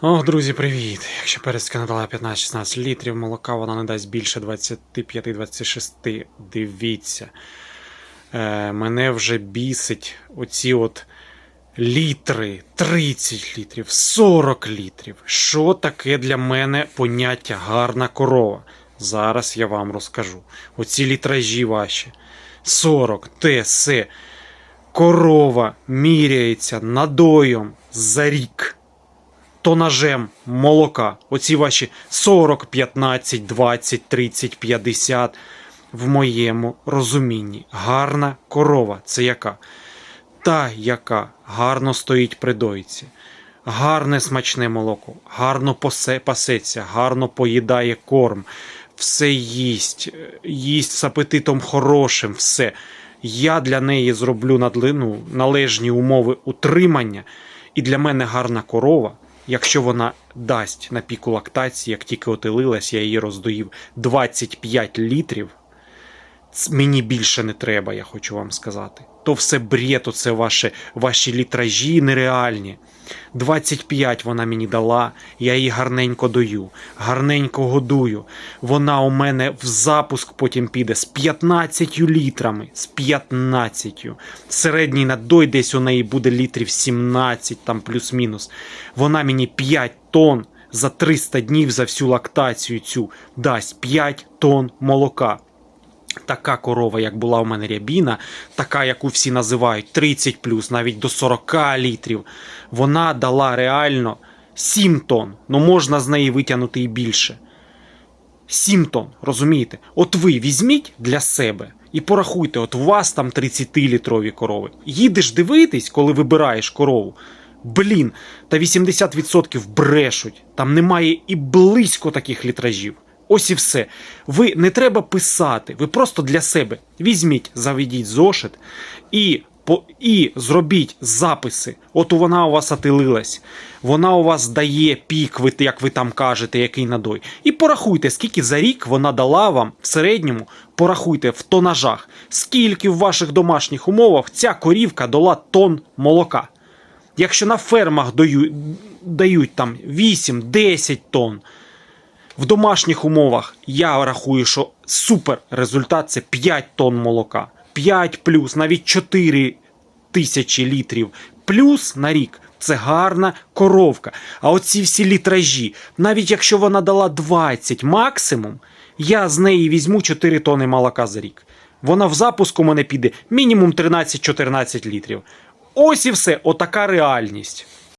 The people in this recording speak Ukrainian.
О, друзі, привіт! Якщо перецька надала 15-16 літрів молока, вона не дасть більше 25-26. Дивіться. Е, мене вже бісить оці от літри, 30 літрів, 40 літрів. Що таке для мене поняття гарна корова? Зараз я вам розкажу. Оці літражі ваші. 40, те. Корова міряється надоєм за рік тонажем молока. Оці ваші 40, 15, 20, 30, 50. В моєму розумінні. Гарна корова це яка? Та, яка гарно стоїть при дойці. Гарне смачне молоко, гарно пасеться, гарно поїдає корм, все їсть, е, їсть з апетитом хорошим, все. Я для неї зроблю надлину належні умови утримання, і для мене гарна корова, якщо вона дасть на піку лактації, як тільки отелилась, я її роздоїв 25 літрів. Мені більше не треба, я хочу вам сказати. То все бред, це ваші, ваші літражі нереальні. 25 вона мені дала, я її гарненько дою, гарненько годую. Вона у мене в запуск потім піде з 15 літрами. З 15. Середній надой десь у неї буде літрів 17, там плюс-мінус. Вона мені 5 тонн за 300 днів за всю лактацію цю дасть 5 тонн молока. Така корова, як була у мене рябіна, така, яку всі називають 30 плюс, навіть до 40 літрів, вона дала реально 7 тонн. Ну можна з неї витягнути і більше. 7 тонн, розумієте? От ви візьміть для себе і порахуйте, от у вас там 30-літрові корови. Їдеш дивитись, коли вибираєш корову. Блін, та 80% брешуть. Там немає і близько таких літражів. Ось і все. Ви не треба писати, ви просто для себе візьміть, заведіть зошит і, по, і зробіть записи. От вона у вас отилилась, вона у вас дає пік, ви, як ви там кажете, який надой. І порахуйте, скільки за рік вона дала вам в середньому, порахуйте в тонажах, скільки в ваших домашніх умовах ця корівка дала тонн молока. Якщо на фермах даю, дають там 8-10 тонн, в домашніх умовах я рахую, що супер результат це 5 тонн молока. 5 плюс, навіть 4 тисячі літрів плюс на рік. Це гарна коровка. А оці всі літражі, навіть якщо вона дала 20 максимум, я з неї візьму 4 тонни молока за рік. Вона в запуску мене піде мінімум 13-14 літрів. Ось і все, отака реальність.